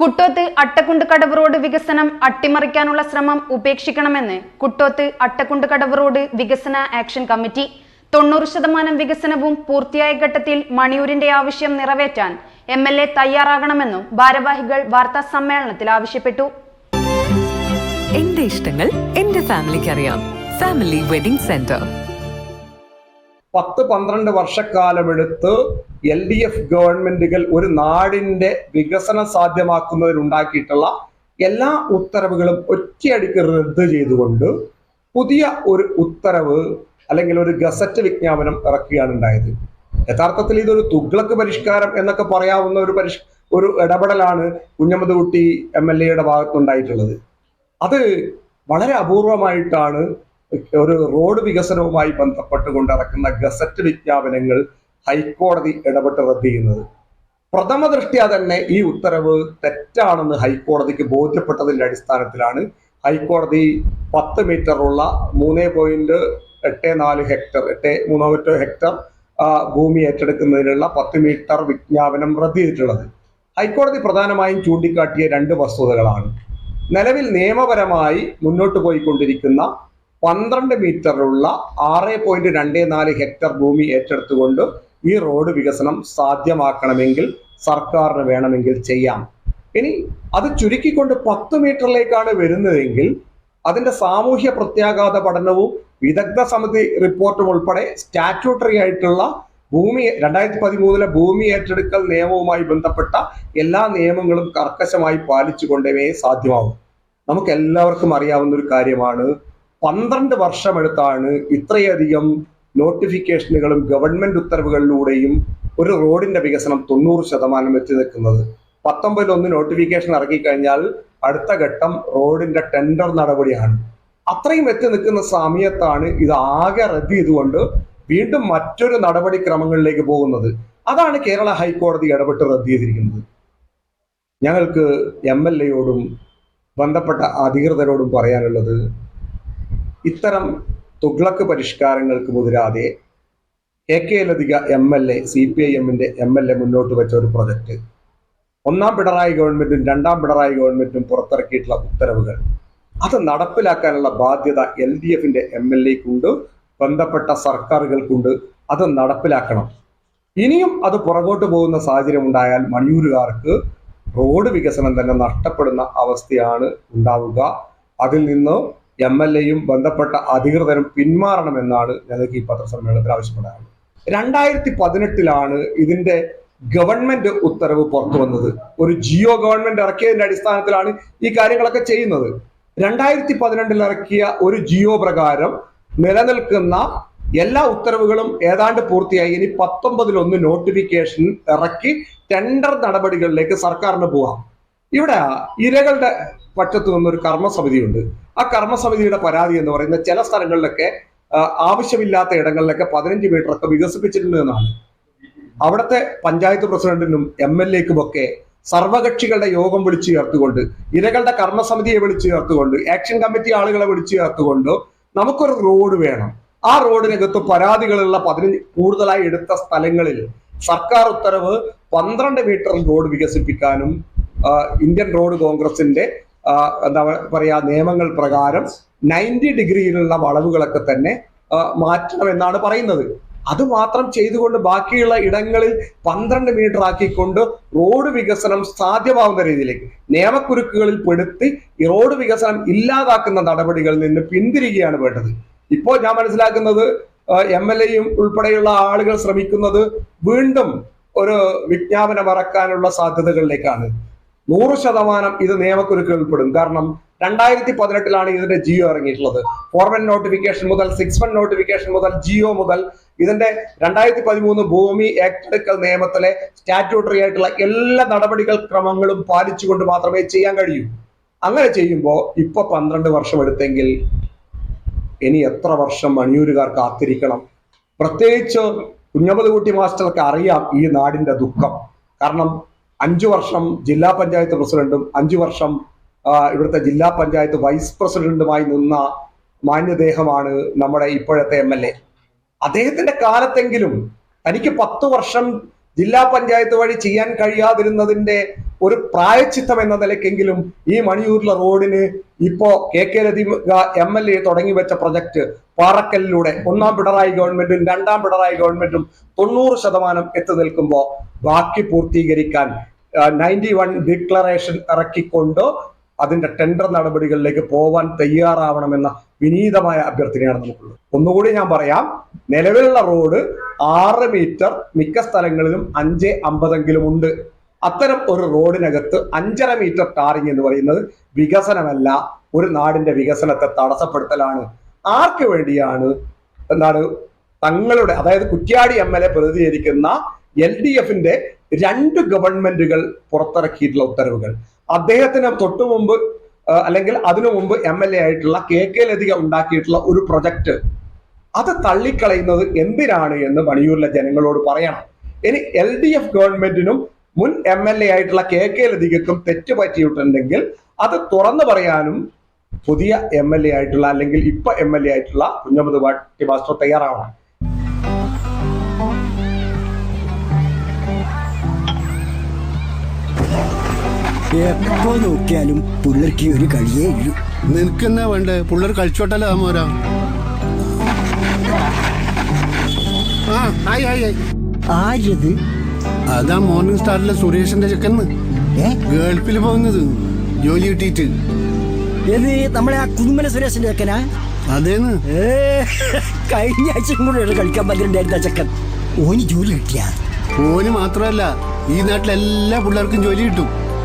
Kuttoth Attakkund Kadavu road വികസനം അട്ടിമറിക്കാനുള്ള ശ്രമം ഉപേക്ഷിക്കണമെന്ന് കുട്ടോത്ത് അട്ടക്കുണ്ട് കടവ് റോഡ് വികസന ആക്ഷൻ കമ്മിറ്റി. തൊണ്ണൂറ് ശതമാനം വികസനവും പൂർത്തിയായ ഘട്ടത്തിൽ മണിയൂരിന്റെ ആവശ്യം നിറവേറ്റാൻ എം എൽ എ തയ്യാറാകണമെന്നും ഭാരവാഹികൾ വാർത്താ സമ്മേളനത്തിൽ ആവശ്യപ്പെട്ടു. എന്റെ ഇഷ്ടങ്ങൾ എന്റെ ഫാമിലിക്ക് അറിയാം ഫാമിലി വെഡിംഗ് സെന്റർ. പത്ത് പന്ത്രണ്ട് വർഷക്കാലമെടുത്ത് എൽ ഡി എഫ് ഗവൺമെന്റുകൾ ഒരു നാടിന്റെ വികസനം സാധ്യമാക്കുന്നതിനുണ്ടാക്കിയിട്ടുള്ള എല്ലാ ഉത്തരവുകളും ഒറ്റയടിക്ക് റദ്ദ് ചെയ്തുകൊണ്ട് പുതിയ ഒരു ഉത്തരവ് അല്ലെങ്കിൽ ഒരു ഗസറ്റ് വിജ്ഞാപനം ഇറക്കുകയാണ് ഉണ്ടായത്. യഥാർത്ഥത്തിൽ ഇതൊരു തുഗ്ലക്ക് പരിഷ്കാരം എന്നൊക്കെ പറയാവുന്ന ഒരു പരിഷ് ഒരു ഇടപെടലാണ് കുഞ്ഞമ്മദ് കുട്ടി എം എൽ എയുടെ ഭാഗത്തുണ്ടായിട്ടുള്ളത്. അത് വളരെ അപൂർവമായിട്ടാണ് ഒരു റോഡ് വികസനവുമായി ബന്ധപ്പെട്ടുകൊണ്ട് ഇറക്കുന്ന ഗസറ്റ് വിജ്ഞാപനങ്ങൾ ഹൈക്കോടതി ഇടപെട്ട് റദ്ദ് ചെയ്യുന്നത്. പ്രഥമ ദൃഷ്ട്യാ തന്നെ ഈ ഉത്തരവ് തെറ്റാണെന്ന് ഹൈക്കോടതിക്ക് ബോധ്യപ്പെട്ടതിന്റെ അടിസ്ഥാനത്തിലാണ് ഹൈക്കോടതി പത്ത് മീറ്ററുള്ള മൂന്ന് പോയിന്റ് എട്ട് നാല് ഹെക്ടർ എട്ട് മൂന്നോ ഹെക്ടർ ഭൂമി ഏറ്റെടുക്കുന്നതിനുള്ള പത്ത് മീറ്റർ വിജ്ഞാപനം റദ്ദ് ചെയ്തിട്ടുള്ളത്. ഹൈക്കോടതി പ്രധാനമായും ചൂണ്ടിക്കാട്ടിയ രണ്ട് വസ്തുതകളാണ്. നിലവിൽ നിയമപരമായി മുന്നോട്ട് പോയിക്കൊണ്ടിരിക്കുന്ന പന്ത്രണ്ട് മീറ്ററുള്ള ആറ് പോയിന്റ് രണ്ട് നാല് ഹെക്ടർ ഭൂമി ഏറ്റെടുത്തുകൊണ്ട് ഈ റോഡ് വികസനം സാധ്യമാക്കണമെങ്കിൽ സർക്കാരിന് വേണമെങ്കിൽ ചെയ്യാം. ഇനി അത് ചുരുക്കിക്കൊണ്ട് പത്ത് മീറ്ററിലേക്കാണ് വരുന്നതെങ്കിൽ അതിന്റെ സാമൂഹ്യ പ്രത്യാഘാത പഠനവും വിദഗ്ധ സമിതി റിപ്പോർട്ടും ഉൾപ്പെടെ സ്റ്റാറ്റ്യൂട്ടറി ആയിട്ടുള്ള ഭൂമി രണ്ടായിരത്തി പതിമൂന്നിലെ ഭൂമി ഏറ്റെടുക്കൽ നിയമവുമായി ബന്ധപ്പെട്ട എല്ലാ നിയമങ്ങളും കർക്കശമായി പാലിച്ചുകൊണ്ടേ സാധ്യമാവും. നമുക്ക് എല്ലാവർക്കും അറിയാവുന്ന ഒരു കാര്യമാണ് പന്ത്രണ്ട് വർഷമെടുത്താണ് ഇത്രയധികം നോട്ടിഫിക്കേഷനുകളും ഗവൺമെന്റ് ഉത്തരവുകളിലൂടെയും ഒരു റോഡിന്റെ വികസനം തൊണ്ണൂറ് ശതമാനം എത്തി നിൽക്കുന്നത്. പത്തൊമ്പതിൽ ഒന്ന് നോട്ടിഫിക്കേഷൻ ഇറങ്ങിക്കഴിഞ്ഞാൽ അടുത്ത ഘട്ടം റോഡിന്റെ ടെൻഡർ നടപടിയാണ്. അത്രയും എത്തി നിൽക്കുന്ന സമയത്താണ് ഇത് ആകെ റദ്ദ് ചെയ്തുകൊണ്ട് വീണ്ടും മറ്റൊരു നടപടിക്രമങ്ങളിലേക്ക് പോകുന്നത്. അതാണ് കേരള ഹൈക്കോടതി ഇടപെട്ട് റദ്ദ് ചെയ്തിരിക്കുന്നത്. ഞങ്ങൾക്ക് എം എൽ എയോടും ബന്ധപ്പെട്ട അധികൃതരോടും പറയാനുള്ളത് ഇത്തരം തുഗ്ലക്ക് പരിഷ്കാരങ്ങൾക്ക് മുതിരാതെ A K Lathika M L A C P I എമ്മിന്റെ എം എൽ എ മുന്നോട്ട് വെച്ച ഒരു പ്രൊജക്ട്. ഒന്നാം പിണറായി ഗവൺമെന്റും രണ്ടാം പിണറായി ഗവൺമെന്റും പുറത്തിറക്കിയിട്ടുള്ള ഉത്തരവുകൾ. അത് നടപ്പിലാക്കാനുള്ള ബാധ്യത എൽ ഡി എഫിന്റെ എം എൽ എക്കുണ്ട് ബന്ധപ്പെട്ട സർക്കാരുകൾക്കുണ്ട്. അത് നടപ്പിലാക്കണം. ഇനിയും അത് പുറകോട്ട് പോകുന്ന സാഹചര്യം ഉണ്ടായാൽ മണിയൂരുകാർക്ക് റോഡ് വികസനം തന്നെ നഷ്ടപ്പെടുന്ന അവസ്ഥയാണ് ഉണ്ടാവുക. അതിൽ നിന്ന് എം എൽ എയും ബന്ധപ്പെട്ട അധികൃതരും പിന്മാറണമെന്നാണ് ഞങ്ങൾക്ക് ഈ പത്രസമ്മേളനത്തിൽ ആവശ്യപ്പെടാറുള്ളത്. രണ്ടായിരത്തി പതിനെട്ടിലാണ് ഇതിന്റെ ഗവൺമെന്റ് ഉത്തരവ് പുറത്തു വന്നത്. ഒരു ജിയോ ഗവൺമെന്റ് ഇറക്കിയതിന്റെ അടിസ്ഥാനത്തിലാണ് ഈ കാര്യങ്ങളൊക്കെ ചെയ്യുന്നത്. രണ്ടായിരത്തി പതിനെട്ടിൽ ഇറക്കിയ ഒരു ജിയോ പ്രകാരം നിലനിൽക്കുന്ന എല്ലാ ഉത്തരവുകളും ഏതാണ്ട് പൂർത്തിയായി. ഇനി പത്തൊമ്പതിൽ ഒന്ന് നോട്ടിഫിക്കേഷൻ ഇറക്കി ടെൻഡർ നടപടികളിലേക്ക് സർക്കാരിന് പോവാം. ഇവിടെ ഇരകളുടെ പക്ഷത്തു നിന്നൊരു കർമ്മസമിതിയുണ്ട്. ആ കർമ്മസമിതിയുടെ പരാതി എന്ന് പറയുന്ന ചില സ്ഥലങ്ങളിലൊക്കെ ആവശ്യമില്ലാത്ത ഇടങ്ങളിലൊക്കെ പതിനഞ്ച് മീറ്റർ ഒക്കെ വികസിപ്പിച്ചിട്ടുണ്ട് എന്നാണ്. അവിടുത്തെ പഞ്ചായത്ത് പ്രസിഡന്റിനും എം എൽ എക്കും ഒക്കെ സർവകക്ഷികളുടെ യോഗം വിളിച്ചു ചേർത്തുകൊണ്ട് ഇരകളുടെ കർമ്മസമിതിയെ വിളിച്ചു ചേർത്തുകൊണ്ട് ആക്ഷൻ കമ്മിറ്റി ആളുകളെ വിളിച്ചു ചേർത്തുകൊണ്ട് നമുക്കൊരു റോഡ് വേണം. ആ റോഡിനകത്ത് പരാതികളുള്ള പതിനഞ്ച് കൂടുതലായി എടുത്ത സ്ഥലങ്ങളിൽ സർക്കാർ ഉത്തരവ് പന്ത്രണ്ട് മീറ്റർ റോഡ് വികസിപ്പിക്കാനും ഇന്ത്യൻ റോഡ് കോൺഗ്രസിന്റെ എന്താ പറയാ നിയമങ്ങൾ പ്രകാരം നയന്റി ഡിഗ്രിയിലുള്ള വളവുകളൊക്കെ തന്നെ മാറ്റണം എന്നാണ് പറയുന്നത്. അത് മാത്രം ചെയ്തുകൊണ്ട് ബാക്കിയുള്ള ഇടങ്ങളിൽ പന്ത്രണ്ട് മീറ്റർ ആക്കിക്കൊണ്ട് റോഡ് വികസനം സാധ്യമാവുന്ന രീതിയിലേക്ക് നിയമക്കുരുക്കുകളിൽ പെടുത്തി ഈ റോഡ് വികസനം ഇല്ലാതാക്കുന്ന നടപടികളിൽ നിന്ന് പിന്തിരികയാണ് വേണ്ടത്. ഇപ്പോൾ ഞാൻ മനസ്സിലാക്കുന്നത് എം എൽ എയും ഉൾപ്പെടെയുള്ള ആളുകൾ ശ്രമിക്കുന്നത് വീണ്ടും ഒരു വിജ്ഞാപനം ഇറക്കാനുള്ള സാധ്യതകളിലേക്കാണ്. നൂറ് ശതമാനം ഇത് നിയമക്കുരുക്കുകളിൽ പെടും കാരണം രണ്ടായിരത്തി പതിനെട്ടിലാണ് ഇതിന്റെ ജിയോ ഇറങ്ങിയിട്ടുള്ളത്. ഫോർ വൺ നോട്ടിഫിക്കേഷൻ മുതൽ സിക്സ് വൺ നോട്ടിഫിക്കേഷൻ മുതൽ ജിയോ മുതൽ ഇതിന്റെ രണ്ടായിരത്തി പതിമൂന്ന് ഭൂമി ഏറ്റെടുക്കൽ നിയമത്തിലെ സ്റ്റാറ്റ്യൂട്ടറി ആയിട്ടുള്ള എല്ലാ നടപടികൾ ക്രമങ്ങളും പാലിച്ചുകൊണ്ട് മാത്രമേ ചെയ്യാൻ കഴിയൂ. അങ്ങനെ ചെയ്യുമ്പോൾ ഇപ്പൊ പന്ത്രണ്ട് വർഷം എടുത്തെങ്കിൽ ഇനി എത്ര വർഷം മണിയൂരുകാർ കാത്തിരിക്കണം? പ്രത്യേകിച്ച് കുഞ്ഞമ്പത് മാസ്റ്റർക്ക് അറിയാം ഈ നാടിന്റെ ദുഃഖം. കാരണം അഞ്ചു വർഷം ജില്ലാ പഞ്ചായത്ത് പ്രസിഡന്റും അഞ്ചു വർഷം ഇവിടുത്തെ ജില്ലാ പഞ്ചായത്ത് വൈസ് പ്രസിഡന്റുമായി നിന്ന മാന്യദേഹമാണ് നമ്മുടെ ഇപ്പോഴത്തെ എം എൽ എ. അദ്ദേഹത്തിന്റെ കാലത്തെങ്കിലും തനിക്ക് പത്ത് വർഷം ജില്ലാ പഞ്ചായത്ത് വഴി ചെയ്യാൻ കഴിയാതിരുന്നതിന്റെ ഒരു പ്രായച്ചിത്തം എന്ന നിലയ്ക്കെങ്കിലും ഈ മണിയൂരിലെ റോഡിന് ഇപ്പോ K K Lathika M L A തുടങ്ങി വെച്ച പ്രൊജക്ട് പാറക്കല്ലിലൂടെ ഒന്നാം പിണറായി ഗവൺമെന്റും രണ്ടാം പിണറായി ഗവൺമെന്റും തൊണ്ണൂറ് ശതമാനം എത്തി നിൽക്കുമ്പോൾ ബാക്കി പൂർത്തീകരിക്കാൻ നയന്റി വൺ ഡിക്ലറേഷൻ ഇറക്കിക്കൊണ്ട് അതിന്റെ ടെൻഡർ നടപടികളിലേക്ക് പോവാൻ തയ്യാറാവണമെന്ന വിനീതമായ അഭ്യർത്ഥനയാണ് നമുക്കുള്ളത്. ഒന്നുകൂടി ഞാൻ പറയാം നിലവിലുള്ള റോഡ് ആറ് മീറ്റർ മിക്ക സ്ഥലങ്ങളിലും അഞ്ച് അമ്പതെങ്കിലും ഉണ്ട്. അത്തരം ഒരു റോഡിനകത്ത് അഞ്ചര മീറ്റർ ടാറിങ് എന്ന് പറയുന്നത് വികസനമല്ല ഒരു നാടിന്റെ വികസനത്തെ തടസ്സപ്പെടുത്തലാണ്. ആർക്ക് വേണ്ടിയാണ് എന്താണ് തങ്ങളുടെ അതായത് കുറ്റ്യാടി എം എൽ എ പ്രതിനിധീകരിക്കുന്ന എൽ ഡി എഫിന്റെ രണ്ട് ഗവൺമെന്റുകൾ പുറത്തിറക്കിയിട്ടുള്ള ഉത്തരവുകൾ. അദ്ദേഹത്തിന് തൊട്ടു മുമ്പ് അല്ലെങ്കിൽ അതിനു മുമ്പ് എം എൽ എ ആയിട്ടുള്ള കെ കെ ലതിക ഉണ്ടാക്കിയിട്ടുള്ള ഒരു പ്രൊജക്ട്. അത് തള്ളിക്കളയുന്നത് എന്തിനാണ് എന്ന് മണിയൂരിലെ ജനങ്ങളോട് പറയണം. ഇനി എൽ ഡി എഫ് ഗവൺമെന്റിനും മുൻ എം എൽ എ ആയിട്ടുള്ള കെ കെ ലതികക്കും തെറ്റ് പറ്റിയിട്ടുണ്ടെങ്കിൽ അത് തുറന്നു പറയാനും പുതിയ എം എൽ എ ആയിട്ടുള്ള അല്ലെങ്കിൽ ഇപ്പൊ എം എൽ എ ആയിട്ടുള്ള കുഞ്ഞമ്മദ് വാട്ടി മാസ്റ്റർ തയ്യാറാവണം. എപ്പോ നോക്കിയാലും പുള്ളർക്ക് ഒരു കളിയേ ഇല്ല. നിനക്കെന്നാ വേണ്ടേ? പുള്ളർ കളിച്ചോട്ടല്ലോ മോരാ? ആ ആയി ആയി ആയി. ആരത് അതാ മോർണിംഗ് സ്റ്റാറിലെ സുരേഷിന്റെ ചെക്കന്ന് ഏ? ഗൾഫിൽ പോകുന്നത്. ജോലി കിട്ടിയിട്ട്. ഏത് നമ്മളെ ആ കുന്നുമല സുരേഷിന്റെ ചെക്കനാ? അതേന്ന്. ഏ കഴിഞ്ഞ ആഴ്ച കൂടെ കളിക്കാൻ പറ്റുന്നുണ്ടായിരുന്ന ചെക്കൻ. ഓന് ജോലി കിട്ടിയ? ഓന് മാത്രമല്ല ഈ നാട്ടിലെല്ലാ പിള്ളേർക്കും ജോലി കിട്ടും.